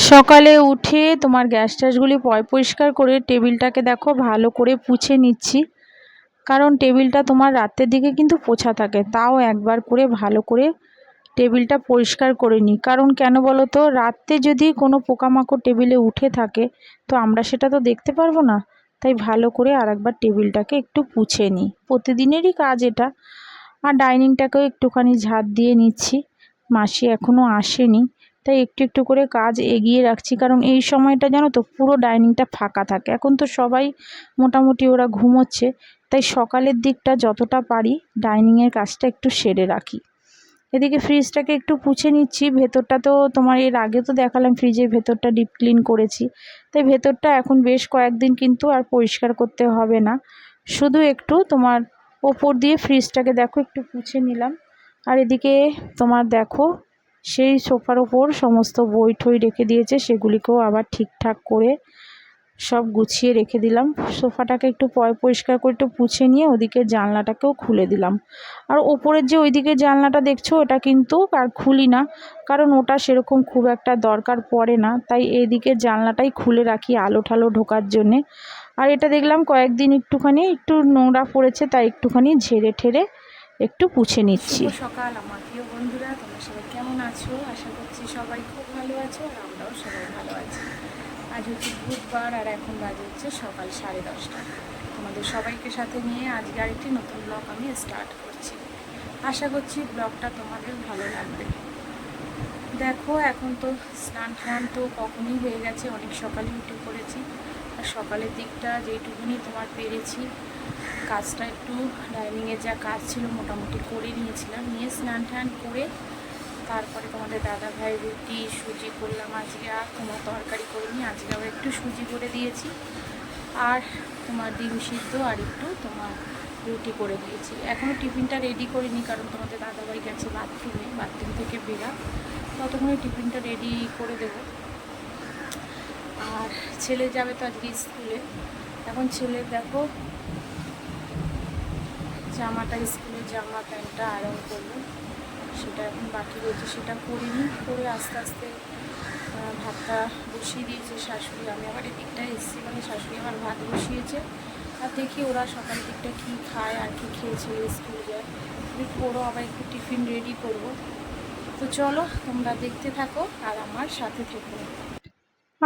সকালে উঠে তোমার গ্যাস ট্যাসগুলি পরিষ্কার করে টেবিলটাকে দেখো ভালো করে পুছে নিচ্ছি। কারণ টেবিলটা তোমার রাতের দিকে কিন্তু পোছা থাকে, তাও একবার করে ভালো করে টেবিলটা পরিষ্কার করে নিই। কারণ কেন বলো তো রাত্রে যদি কোনো পোকামাকড় টেবিলে উঠে থাকে, তো আমরা সেটা তো দেখতে পারব না। তাই ভালো করে আর একবার টেবিলটাকে একটু পুছে নিই। প্রতিদিনেরই কাজ এটা। আর ডাইনিংটাকেও একটুখানি ঝাঁট দিয়ে নিচ্ছি। মাসি এখনও আসেনি। তাই একটু একটু করে কাজ এগিয়ে রাখছি। কারণ এই সময়টা জানো তো, পুরো ডাইনিংটা ফাঁকা থাকে। এখন তো সবাই মোটামুটি ওরা ঘুমোচ্ছে। তাই সকালের দিকটা যতটা পারি ডাইনিংয়ের কাজটা একটু সেরে রাখি। এদিকে ফ্রিজটাকে একটু পুছে নিচ্ছি। ভেতরটা তো তোমার এর আগে তো দেখালাম ফ্রিজের ভেতরটা ডিপ ক্লিন করেছি। তাই ভেতরটা এখন বেশ কয়েকদিন কিন্তু আর পরিষ্কার করতে হবে না। শুধু একটু তোমার ওপর দিয়ে ফ্রিজটাকে দেখো, একটু পুছে নিলাম। আর এদিকে তোমার দেখো সেই সোফার ওপর সমস্ত বই ঠই রেখে দিয়েছে, সেগুলিকেও আবার ঠিকঠাক করে সব গুছিয়ে রেখে দিলাম। সোফাটাকে একটু পয়, পরিষ্কার করে একটু পুছে নিয়ে ওদিকে জানলাটাকেও খুলে দিলাম। আর ওপরের যে ওইদিকে জানলাটা দেখছ, ওটা কিন্তু আর খুলি না, কারণ ওটা সেরকম খুব একটা দরকার পড়ে না। তাই এইদিকে জানলাটাই খুলে রাখি আলো ঠালো ঢোকার জন্যে। আর এটা দেখলাম কয়েকদিন একটুখানি একটু নোংরা পড়েছে, তাই একটুখানি ঝেড়ে ঠেড়ে একটু পুছে নিচ্ছি। সকাল আমার প্রিয় বন্ধুরা তোমরা সবাই কেমন আছো? আশা করছি সবাই খুব ভালো আছো আর আমরাও সবাই ভালো আছি। আজ হচ্ছে বুধবার আর এখন বাজে হচ্ছে সকাল সাড়ে দশটা। তোমাদের সবাইকে সাথে নিয়ে আজকে আরেকটি নতুন ব্লগ আমি স্টার্ট করছি। আশা করছি ব্লগটা তোমাদের ভালো লাগবে। দেখো, এখন তো স্নান টান তো কখনই হয়ে গেছে, অনেক সকালে উঠে পড়েছি। আর সকালের দিকটা যেইটুকুনি তোমার পেরেছি, কাজটা একটু ডাইনিংয়ের যা কাজ ছিল মোটামুটি করে নিয়েছিলাম। নিয়ে স্নান টান করে তারপরে তোমাদের দাদা ভাই রুটি, সুজি করলাম আজকে, আর তোমার তরকারি করিনি, আজকে আবার একটু সুজি করে দিয়েছি। আর তোমার ডিম সিদ্ধ আর একটু তোমার রুটি করে দিয়েছি। এখনও টিফিনটা রেডি করিনি, কারণ তোমাদের দাদাভাই গেছে বাথরুমে বাথরুম থেকে বেরা ততক্ষণে টিফিনটা রেডি করে দেবো। আর ছেলে যাবে তো আজকে স্কুলে। এখন ছেলে দেখো, জামাটা স্কুলের জামা প্যান্টটা আয়রন করব সেটা এখন বাকি রয়েছে, সেটা করিনি, করে আস্তে আস্তে ভাতটা বসিয়ে দিয়েছে শাশুড়ি। আমি আবার এদিকটা এসেছি মানে শাশুড়ি আমার ভাত বসিয়েছে। আর দেখি ওরা সকাল দিকটা কী খায়, আর কি খেয়েছে স্কুল যায়। একটু ওরও আবার একটু টিফিন রেডি করব। তো চলো, তোমরা দেখতে থাকো, আর আমার সাথে থেকো।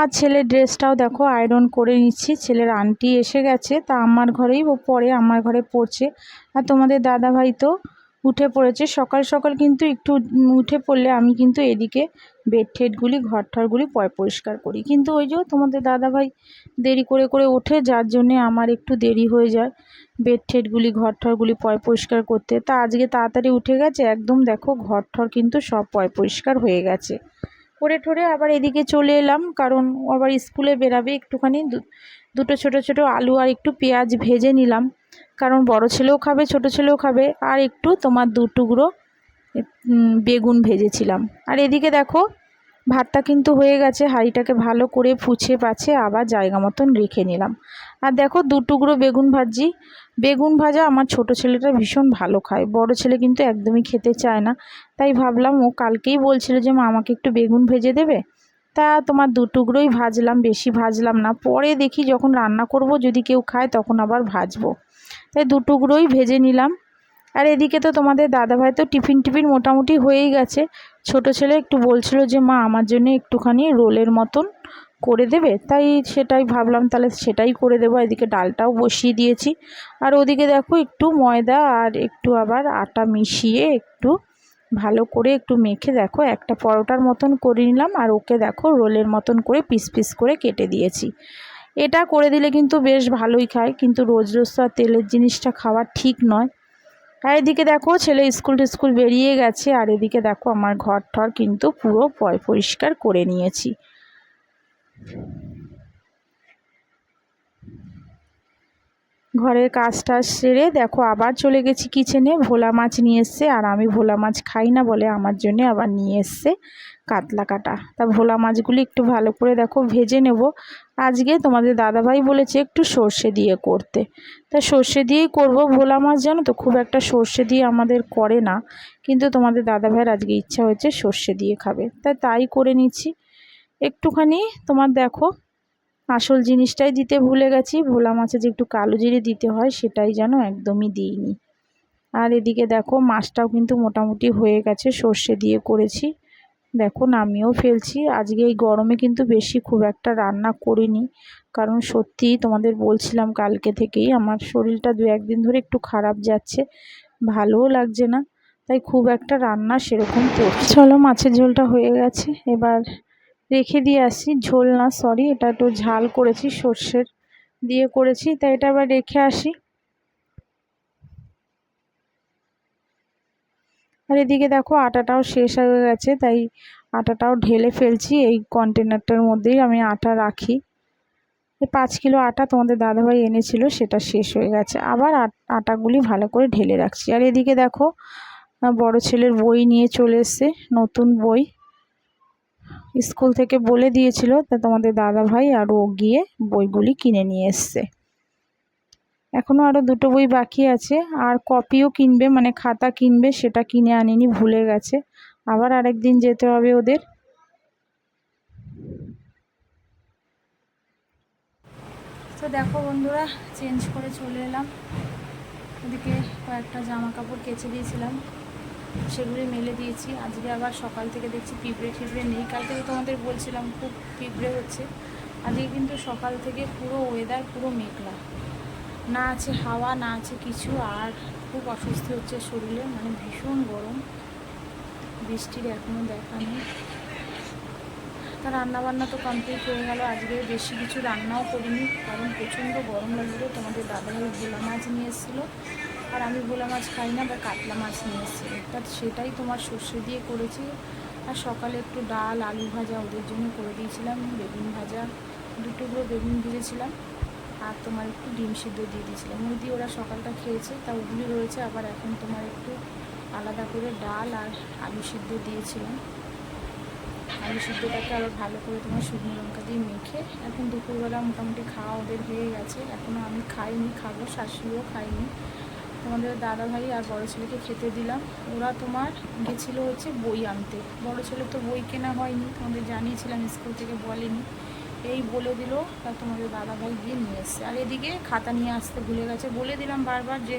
আর ছেলের ড্রেসটাও দেখো আয়রন করে নিচ্ছি। ছেলের আন্টি এসে গেছে, তা আমার ঘরেই, ও পরে আমার ঘরে পড়ছে আর তোমাদের দাদা ভাই তো উঠে পড়েছে। সকাল সকাল কিন্তু একটু উঠে পড়লে আমি কিন্তু এদিকে বেড ঠেডগুলি ঘর ঠরগুলি পরিষ্কার করি। কিন্তু ওই যে তোমাদের দাদাভাই দেরি করে করে ওঠে, যার জন্যে আমার একটু দেরি হয়ে যায় বেড ঠেডগুলি ঘর ঠরগুলি পয়, পরিষ্কার করতে। তা আজকে তাড়াতাড়ি উঠে গেছে। একদম দেখো ঘর ঠর কিন্তু সব পয়, পরিষ্কার হয়ে গেছে। করে ঠোরে আবার এদিকে চলে এলাম, কারণ আবার স্কুলে বেরাবে একটুখানি। দুটো ছোট ছোট আলু আর একটু পেঁয়াজ ভেজে নিলাম। কারণ বড় ছেলেও খাবে, ছোট ছেলেও খাবে। আর একটু তোমার দু টুকরো বেগুন ভেজেছিলাম। আর এদিকে দেখো ভাতটা কিন্তু হয়ে গেছে, হাঁড়িটাকে ভালো করে ফুছে পাছে, আবার জায়গা মতন রেখে নিলাম। আর দেখো দু টুকরো বেগুন ভাজি। বেগুন ভাজা আমার ছোট ছেলেটা ভীষণ ভালো খায়, বড় ছেলে কিন্তু একদমই খেতে চায় না। তাই ভাবলাম ও কালকেই বলছিল যে, মা, আমাকে একটু বেগুন ভেজে দেবে? তা তোমার দু টুকরোই ভাজলাম, বেশি ভাজলাম না। পরে দেখি যখন রান্না করব, যদি কেউ খায় তখন আবার ভাজবো। তাই দু টুকরোই ভেজে নিলাম। আর এদিকে তো তোমাদের দাদাভাই তো টিফিন টিফিন মোটামুটি হয়েই গেছে। ছোট ছেলে একটু বলছিল যে, মা, আমার জন্য একটুখানি রোলের মতন করে দেবে। তাই সেটাই ভাবলাম, তাহলে সেটাই করে দেবো। এদিকে ডালটাও বসিয়ে দিয়েছি। আর ওদিকে দেখো একটু ময়দা আর একটু আবার আটা মিশিয়ে একটু ভালো করে একটু মেখে দেখো, একটা পরোটার মতন করে নিলাম আর ওকে দেখো রোলের মতন করে পিস পিস করে কেটে দিয়েছি। এটা করে দিলে কিন্তু বেশ ভালোই খায়, কিন্তু রোজ রোজ তো আর তেলের জিনিসটা খাওয়া ঠিক নয়। আর এদিকে দেখো, ছেলে স্কুল টিস্কুল বেরিয়ে গেছে, আর এদিকে দেখো, আমার ঘর ঠর কিন্তু পুরো পয়, পরিষ্কার করে নিয়েছি। ঘরের কাজ টাজ সেরে দেখো আবার চলে গেছি কিচেনে ভোলা মাছ নিয়ে এসছে আর আমি ভোলা মাছ খাই না বলে আমার জন্য আবার নিয়ে এসছে কাতলা কাটা। তা ভোলা মাছগুলি একটু ভালো করে দেখো ভেজে নেব। আজকে তোমাদের দাদাভাই বলেছে একটু সর্ষে দিয়ে করতে। তা সর্ষে দিয়েই করব ভোলা মাছ জানো তো? খুব একটা সর্ষে দিয়ে আমাদের করে না। কিন্তু তোমাদের দাদাভাইয়ের আজকে ইচ্ছা হয়েছে সর্ষে দিয়ে খাবে। তাই তাই করে নিচ্ছি। একটুখানি তোমার দেখো আসল জিনিসটাই দিতে ভুলে গেছি। ভোলা মাছে যে একটু কালো জিরে দিতে হয়, সেটাই যেন একদমই দিইনি। আর এদিকে দেখো, মাছটাও কিন্তু মোটামুটি হয়ে গেছে, সর্ষে দিয়ে করেছি। দেখো, নামিয়েও ফেলছি। আজকে এই গরমে কিন্তু বেশি খুব একটা রান্না করিনি। কারণ সত্যি তোমাদের বলছিলাম কালকে থেকেই, আমার শরীরটা দু একদিন ধরে একটু খারাপ যাচ্ছে, ভালোও লাগছে না। তাই খুব একটা রান্না সেরকম করছি চলো, মাছের ঝোলটা হয়ে গেছে। এবার রেখে দিয়ে আসি। ঝোল না সরি এটা একটু ঝাল করেছি, সর্ষের দিয়ে করেছি, তাই এটা আবার রেখে আসি। আর এদিকে দেখো আটাটাও শেষ হয়ে গেছে, তাই আটাটাও ঢেলে ফেলছি, এই কন্টেনারটার মধ্যেই আমি আটা রাখি। এই পাঁচ কিলো আটা তোমাদের দাদাভাই এনেছিল, সেটা শেষ হয়ে গেছে। আবার আটাগুলি ভালো করে ঢেলে রাখছি। আর এদিকে দেখো বড় ছেলের বই নিয়ে চলে এসছে, নতুন বই। স্কুল থেকে বলে দিয়েছিল তা তোমাদের দাদা ভাই আর ও গিয়ে বইগুলি কিনে নিয়ে এসছে। এখনও আরও দুটো বই বাকি আছে। আর কপিও কিনবে মানে খাতা কিনবে, সেটা কিনে আনিনি, ভুলে গেছে। আবার আরেক দিন যেতে হবে ওদের। তো দেখো বন্ধুরা, চেঞ্জ করে চলে এলাম। ওদিকে কয়েকটা জামা কাপড় কেচে দিয়েছিলাম। সেগুলি মেলে দিয়েছি। আজকে আবার সকাল থেকে দেখছি পিঁপড়ে টিপড়ে নেই। কাল থেকে তোমাদের বলছিলাম, খুব পিঁপড়ে হচ্ছে। আজকে কিন্তু সকাল থেকে পুরো ওয়েদার পুরো মেঘলা। না আছে হাওয়া, না আছে কিছু, আর খুব অস্বস্তি হচ্ছে শরীরে মানে ভীষণ গরম। বৃষ্টির এখনও দেখা নেই। তা রান্নাবান্না তো কমপ্লিট হয়ে গেল। আজকে বেশি কিছু রান্নাও করিনি, কারণ প্রচণ্ড গরম লাগল তোমাদের দাদাভাই ভোলা মাছ নিয়ে এসেছিল। আর আমি ভোলা মাছ খাই না বা কাতলা মাছ নিয়ে এসেছিল তা সেটাই তোমার সর্ষে দিয়ে করেছি। আর সকালে একটু ডাল, আলু ভাজা ওদের জন্য করে দিয়েছিলাম। বেগুন ভাজা দুটোগুলো বেগুন ভেজেছিলাম। আর তোমার একটু ডিম সিদ্ধ দিয়ে দিয়েছিলাম। ওই দিয়ে ওরা সকালটা খেয়েছে, তা ওগুলি রয়েছে। আবার এখন তোমার একটু আলাদা করে ডাল আর আলু সিদ্ধ দিয়েছিলাম। আলু সিদ্ধটাকে আরও ভালো করে তোমার শুকনো লঙ্কা দিয়ে মেখে এখন দুপুরবেলা মোটামুটি খাওয়া ওদের হয়ে গেছে। এখনও আমি খাইনি, খাব, শাশুড়িও খাইনি তোমাদের দাদা ভাই আর বড় ছেলেকে খেতে দিলাম। ওরা তোমার গেছিল হচ্ছে বই আনতে। বড় ছেলে তো বই কেনা হয়নি, তোমাদের জানিয়েছিলাম স্কুল থেকে, বলেনি। এই বলে দিল, তা তোমাদের দাদা ভাই গিয়ে নিয়ে এসছে। আর এদিকে খাতা নিয়ে আসতে ভুলে গেছে। বলে দিলাম বারবার যে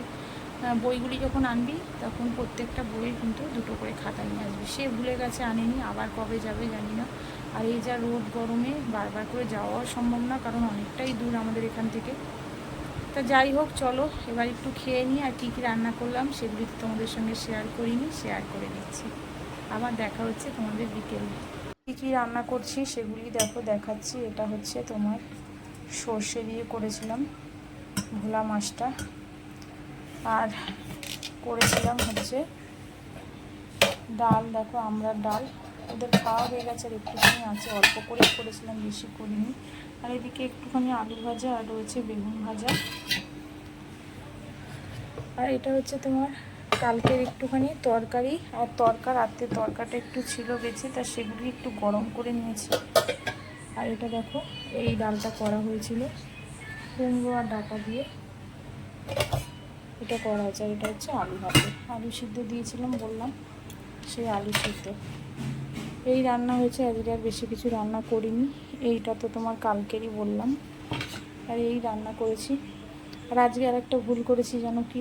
বইগুলি যখন আনবি, তখন প্রত্যেকটা বইয়ের কিন্তু দুটো করে খাতা নিয়ে আসবি। সে ভুলে গেছে আনেনি, আবার কবে যাবে জানি না। আর এই যা রোদ গরমে বারবার করে যাওয়াও সম্ভব না, কারণ অনেকটাই দূর আমাদের এখান থেকে। তা যাই হোক, চলো, এবার একটু খেয়ে নিই আর কী কী রান্না করলাম সেগুলি তোমাদের সঙ্গে শেয়ার করিনি শেয়ার করে দিচ্ছি আবার দেখা হচ্ছে তোমাদের বিকেলে। কী কী রান্না করছি সেগুলি দেখো, দেখাচ্ছি। এটা হচ্ছে তোমার সর্ষে দিয়ে করেছিলাম ভোলা মাছটা। আর করেছিলাম হচ্ছে ডাল, দেখো আমরা ডাল। ওদের খাওয়া হয়ে গেছে আর একটুখানি আছে, অল্প করে করেছিলাম, বেশি করিনি। আর এদিকে একটুখানি আলু ভাজা, আর রয়েছে বেগুন ভাজা। আর এটা হচ্ছে তোমার কালকের একটুখানি তরকারি, আর তরকা রাত্রে তরকাটা একটু ছিল বেঁচে তা সেগুলি একটু গরম করে নিয়েছি। আর এটা দেখো, এই ডালটা করা হয়েছিল কুমড়ো আর ডাকা দিয়ে। এটা করা হয়েছে, আর এটা হচ্ছে আলু ভাতে। আলু সিদ্ধ দিয়েছিলাম, বললাম সেই আলু সিদ্ধ। এই রান্না হয়েছে, আজকে আর বেশি কিছু রান্না করিনি। এইটা তো তোমার কালকেরই বললাম। আর এই রান্না করেছি। আর আজকে আর একটা ভুল করেছি, জানো কি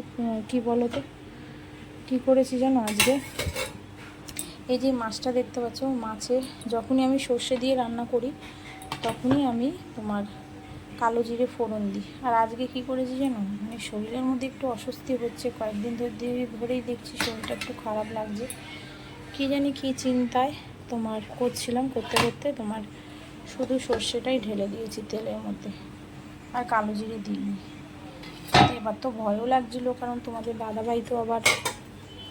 কি বলো তো কী করেছি জানো আজকে? এই যে মাছটা দেখতে পাচ্ছ, মাছে যখনই আমি সর্ষে দিয়ে রান্না করি, তখনই আমি তোমার কালো জিরে ফোড়ন দিই। আর আজকে কি করেছি জানো? মানে শরীরের মধ্যে একটু অস্বস্তি হচ্ছে, কয়েকদিন ধরে ধরেই দেখছি শরীরটা একটু খারাপ লাগছে। কী জানি কী চিন্তায় তোমার করছিলাম করতে করতে তোমার শুধু সর্ষেটাই ঢেলে দিয়েছি তেলের মধ্যে। আর কালো জিরে দিইনি। এবার তো ভয়ও লাগছিল, কারণ তোমাদের দাদাভাই তো আবার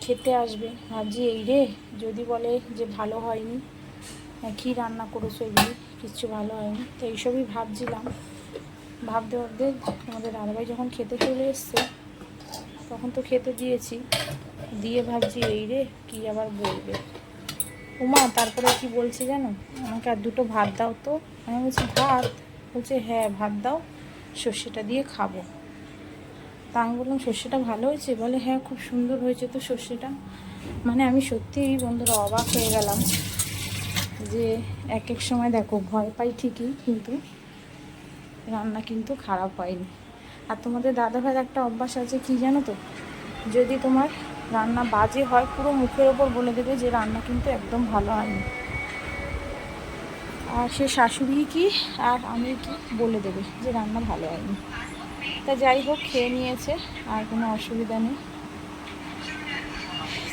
খেতে আসবে। ভাবছি, এই রে, যদি বলে যে ভালো হয়নি কী রান্না করেছ এগুলি? কিচ্ছু ভালো হয়নি। তো এইসবই ভাবছিলাম। ভাবতে ভাবতে আমাদের দাদাভাই যখন খেতে চলে এসছে, তখন তো খেতে দিয়েছি। দিয়ে ভাবছি, এই রে, কী আবার বলবে? উমা, তারপরে কি বলছে জানো? আমাকে আর দুটো ভাত দাও তো। আমি বলছি, ভাত? বলছে হ্যাঁ ভাত দাও, সর্ষেটা দিয়ে খাব। তা আমি বললাম, সর্ষেটা ভালো হয়েছে? বলে হ্যাঁ খুব সুন্দর হয়েছে তো সর্ষেটা। মানে আমি সত্যিই বন্ধুরা অবাক হয়ে গেলাম যে এক এক সময় দেখো, ভয় পাই ঠিকই, কিন্তু রান্না কিন্তু খারাপ হয়নি। আর তোমাদের দাদাভাইয়ের একটা অভ্যাস আছে, কি জানো তো? যদি তোমার রান্না বাজে হয়, পুরো মুখের ওপর বলে দেবে যে রান্না কিন্তু একদম ভালো হয়নি। আর সে শাশুড়ি কি, আর আমি কি বলে দেবে যে রান্না ভালো হয়নি। তা যাই হোক, খেয়ে নিয়েছে, আর কোনো অসুবিধা নেই।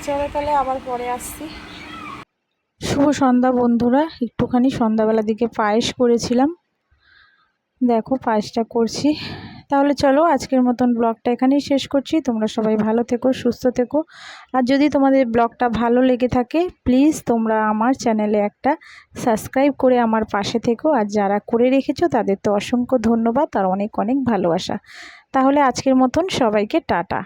চলো তাহলে আবার পরে আসছি। শুভ সন্ধ্যা বন্ধুরা, একটুখানি সন্ধ্যাবেলার দিকে পায়েস করেছিলাম। দেখো পায়েসটা করছি। তাহলে চলো আজকের মতন ব্লগটা এখানেই শেষ করছি। তোমরা সবাই ভালো থেকো, সুস্থ থেকো। আর যদি তোমাদের ব্লগটা ভালো লেগে থাকে প্লিজ তোমরা আমার চ্যানেলে একটা সাবস্ক্রাইব করে আমার পাশে থেকো। আর যারা করে রেখেছো, তাদের তো অসংখ্য ধন্যবাদ আর অনেক অনেক ভালোবাসা। তাহলে আজকের মতন সবাইকে টাটা।